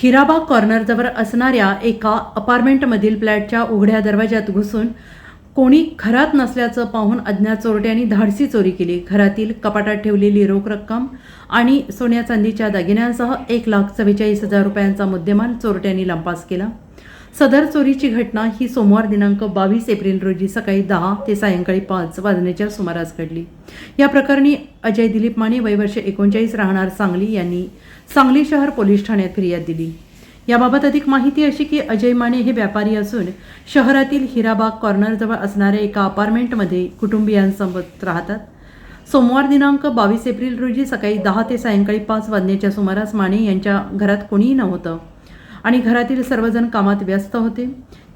हिराबाग कॉर्नरजवळ असणाऱ्या एका अपार्टमेंटमधील फ्लॅटच्या उघड्या दरवाज्यात घुसून कोणी घरात नसल्याचं पाहून अज्ञात चोरट्यांनी धाडसी चोरी केली. घरातील कपाटात ठेवलेली रोख रक्कम आणि सोन्या चांदीच्या दागिन्यांसह एक लाख चव्वेचाळीस हजार रुपयांचा मुद्देमाल चोरट्यांनी लंपास केला. सदर चोरीची घटना ही सोमवार दिनांक बावीस एप्रिल रोजी सकाळी दहा ते सायंकाळी पाच वाजण्याच्या सुमारास घडली. या प्रकरणी अजय दिलीप माने वयवर्ष एकोणचाळीस राहणार सांगली यांनी सांगली शहर पोलीस ठाण्यात फिर्याद दिली. याबाबत अधिक माहिती अशी की अजय माने हे व्यापारी असून शहरातील हिराबाग कॉर्नरजवळ असणाऱ्या एका अपार्टमेंटमध्ये कुटुंबियांसोबत राहतात. सोमवार दिनांक बावीस एप्रिल रोजी सकाळी दहा ते सायंकाळी पाच वाजण्याच्या सुमारास माने यांच्या घरात कोणीही नव्हतं. आणि घरातील सर्वजण कामात व्यस्त होते.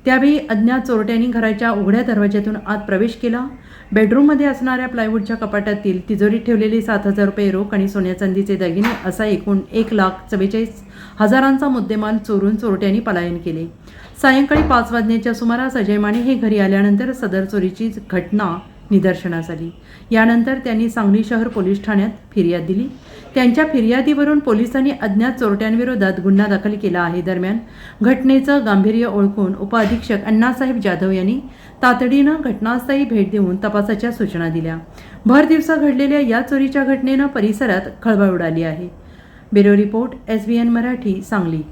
त्यावेळी अज्ञात चोरट्यांनी घराच्या उघड्या दरवाज्यातून आत प्रवेश केला. बेडरूममध्ये असणाऱ्या प्लायवूडच्या कपाटातील तिजोरीत ठेवलेले सात हजार रुपये रोख आणि सोन्या चांदीचे दागिने असा एकूण एक लाख चव्वेचाळीस हजारांचा मुद्देमाल चोरून चोरट्यांनी पलायन केले. सायंकाळी पाच वाजण्याच्या सुमारास अजय माने हे घरी आल्यानंतर सदर चोरीची घटना निदर्शनास आली. यानंतर त्यांनी सांगली शहर पोलीस ठाण्यात फिर्याद दिली. त्यांच्या फिर्यादीवरून पोलिसांनी अज्ञात चोरट्यांविरोधात गुन्हा दाखल केला आहे. दरम्यान घटनेचं गांभीर्य ओळखून उपअधीक्षक अण्णासाहेब जाधव यांनी तातडीनं घटनास्थळी भेट देऊन तपासाच्या सूचना दिल्या. भर दिवसा घडलेल्या या चोरीच्या घटनेनं परिसरात खळबळ उडाली आहे. Bureau report S B N Marathi Sangli.